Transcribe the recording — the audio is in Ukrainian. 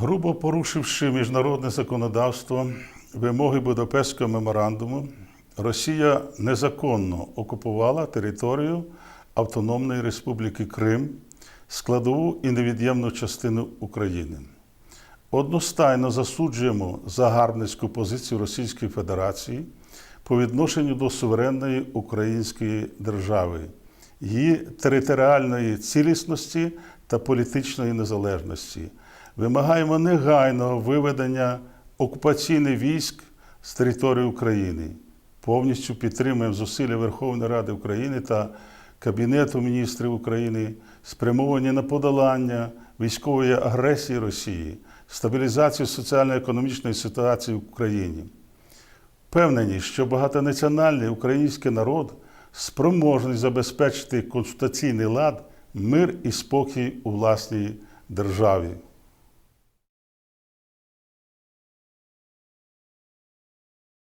Грубо порушивши міжнародне законодавство, вимоги Будапештського меморандуму, Росія незаконно окупувала територію Автономної Республіки Крим, складову і невід'ємну частину України. Одностайно засуджуємо загарбницьку позицію Російської Федерації по відношенню до суверенної української держави, її територіальної цілісності та політичної незалежності. Вимагаємо негайного виведення окупаційних військ з території України. Повністю підтримуємо зусилля Верховної Ради України та Кабінету міністрів України, спрямовані на подолання військової агресії Росії, стабілізацію соціально-економічної ситуації в Україні. Впевнені, що багатонаціональний український народ спроможний забезпечити конституційний лад, мир і спокій у власній державі.